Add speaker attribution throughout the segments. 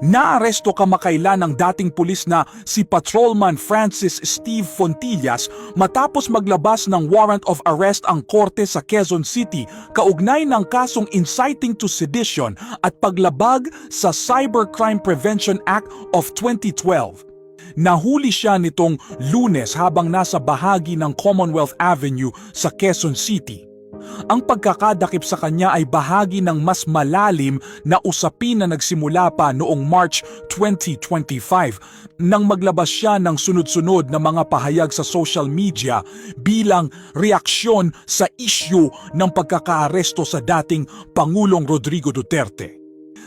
Speaker 1: Naaresto kamakailan ng dating pulis na si Patrolman Francis Steve Fontillas matapos maglabas ng warrant of arrest ang korte sa Quezon City kaugnay ng kasong inciting to sedition at paglabag sa Cybercrime Prevention Act of 2012. Nahuli siya nitong lunes habang nasa bahagi ng Commonwealth Avenue sa Quezon City. Ang pagkakadakip sa kanya ay bahagi ng mas malalim na usapin na nagsimula pa noong March 2025 nang maglabas siya ng sunod-sunod na mga pahayag sa social media bilang reaksyon sa issue ng pagkakaaresto sa dating Pangulong Rodrigo Duterte.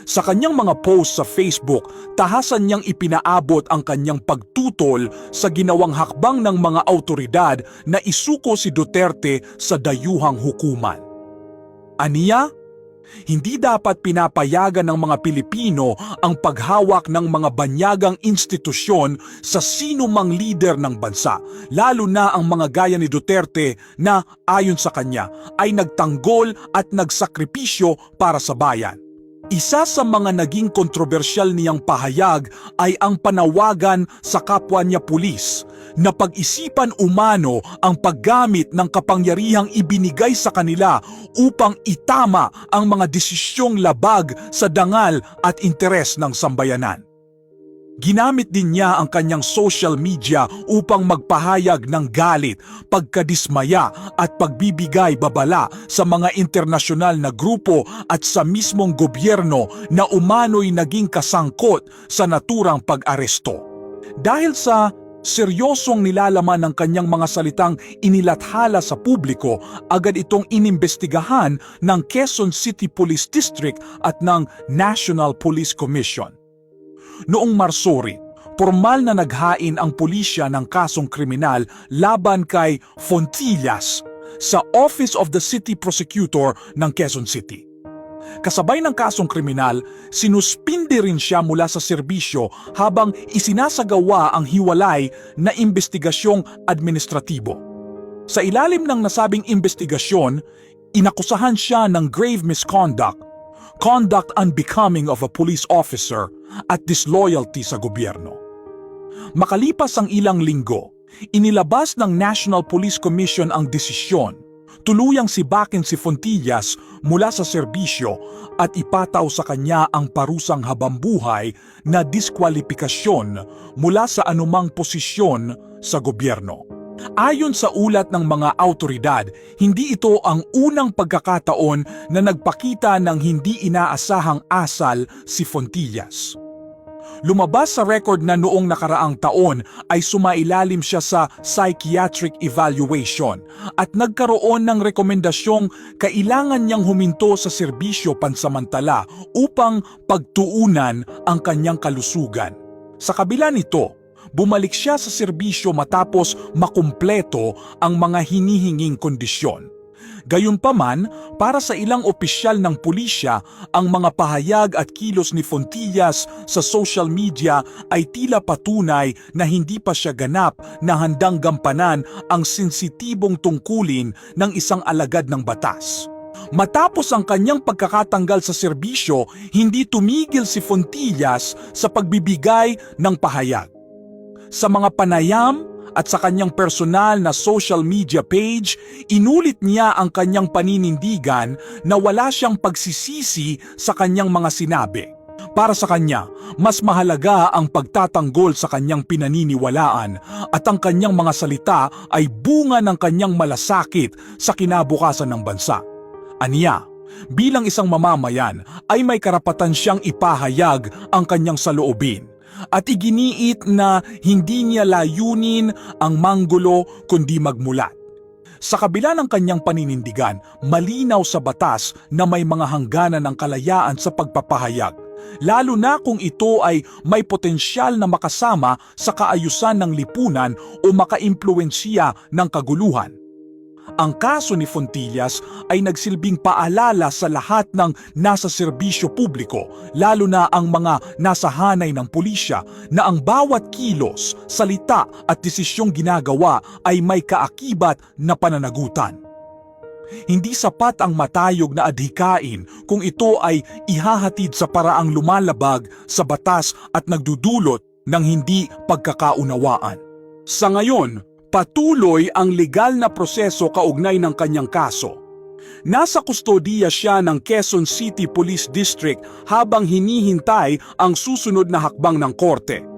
Speaker 1: Sa kanyang mga post sa Facebook, tahasan niyang ipinaabot ang kanyang pagtutol sa ginawang hakbang ng mga autoridad na isuko si Duterte sa dayuhang hukuman. Aniya? Hindi dapat pinapayagan ng mga Pilipino ang paghawak ng mga banyagang institusyon sa sino mang lider ng bansa, lalo na ang mga gaya ni Duterte na ayon sa kanya ay nagtanggol at nagsakripisyo para sa bayan. Isa sa mga naging kontrobersyal niyang pahayag ay ang panawagan sa kapwa niya pulis na pag-isipan umano ang paggamit ng kapangyarihang ibinigay sa kanila upang itama ang mga desisyong labag sa dangal at interes ng sambayanan. Ginamit din niya ang kanyang social media upang magpahayag ng galit, pagkadismaya at pagbibigay babala sa mga internasyonal na grupo at sa mismong gobyerno na umano'y naging kasangkot sa naturang pag-aresto. Dahil sa seryosong nilalaman ng kanyang mga salitang inilathala sa publiko, agad itong inimbestigahan ng Quezon City Police District at ng National Police Commission. Noong Marsori, formal na naghain ang pulisya ng kasong kriminal laban kay Fontillas sa Office of the City Prosecutor ng Quezon City. Kasabay ng kasong kriminal, sinuspindi rin siya mula sa serbisyo habang isinasagawa ang hiwalay na investigasyong administratibo. Sa ilalim ng nasabing investigasyon, inakusahan siya ng grave misconduct, conduct unbecoming of a police officer at disloyalty sa gobyerno. Makalipas ang ilang linggo, inilabas ng National Police Commission ang desisyon tuluyang sibakin si Fontillas mula sa serbisyo at ipataw sa kanya ang parusang habambuhay na diskwalifikasyon mula sa anumang posisyon sa gobyerno. Ayon sa ulat ng mga autoridad, hindi ito ang unang pagkakataon na nagpakita ng hindi inaasahang asal si Fontillas. Lumabas sa record na noong nakaraang taon ay sumailalim siya sa psychiatric evaluation at nagkaroon ng rekomendasyong kailangan niyang huminto sa serbisyo pansamantala upang pagtuunan ang kanyang kalusugan. Sa kabila nito, bumalik siya sa serbisyo matapos makumpleto ang mga hinihinging kondisyon. Gayunpaman, para sa ilang opisyal ng pulisya, ang mga pahayag at kilos ni Fontillas sa social media ay tila patunay na hindi pa siya ganap na handang gampanan ang sensitibong tungkulin ng isang alagad ng batas. Matapos ang kanyang pagkakatanggal sa serbisyo, hindi tumigil si Fontillas sa pagbibigay ng pahayag. Sa mga panayam at sa kanyang personal na social media page, inulit niya ang kanyang paninindigan na wala siyang pagsisisi sa kanyang mga sinabi. Para sa kanya, mas mahalaga ang pagtatanggol sa kanyang pinaniniwalaan at ang kanyang mga salita ay bunga ng kanyang malasakit sa kinabukasan ng bansa. Aniya, bilang isang mamamayan ay may karapatan siyang ipahayag ang kanyang saloobin at iginiit na hindi niya layunin ang manggulo kundi magmulat. Sa kabila ng kanyang paninindigan, malinaw sa batas na may mga hangganan ng kalayaan sa pagpapahayag, lalo na kung ito ay may potensyal na makasama sa kaayusan ng lipunan o makaimpluensya ng kaguluhan. Ang kaso ni Fontillas ay nagsilbing paalala sa lahat ng nasa serbisyo publiko, lalo na ang mga nasa hanay ng pulisya, na ang bawat kilos, salita at desisyong ginagawa ay may kaakibat na pananagutan. Hindi sapat ang matayog na adhikain kung ito ay ihahatid sa paraang lumalabag sa batas at nagdudulot ng hindi pagkakaunawaan. Sa ngayon, patuloy ang legal na proseso kaugnay ng kanyang kaso. Nasa kustodiya siya ng Quezon City Police District habang hinihintay ang susunod na hakbang ng korte.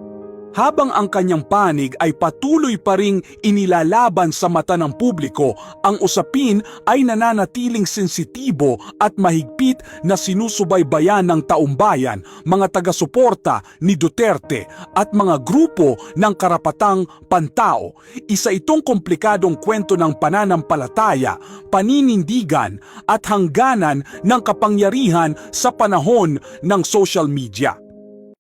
Speaker 1: Habang ang kanyang panig ay patuloy pa ring inilalaban sa mata ng publiko, ang usapin ay nananatiling sensitibo at mahigpit na sinusubaybayan ng taumbayan, mga taga-suporta ni Duterte at mga grupo ng karapatang pantao. Isa itong komplikadong kwento ng pananampalataya, paninindigan at hangganan ng kapangyarihan sa panahon ng social media.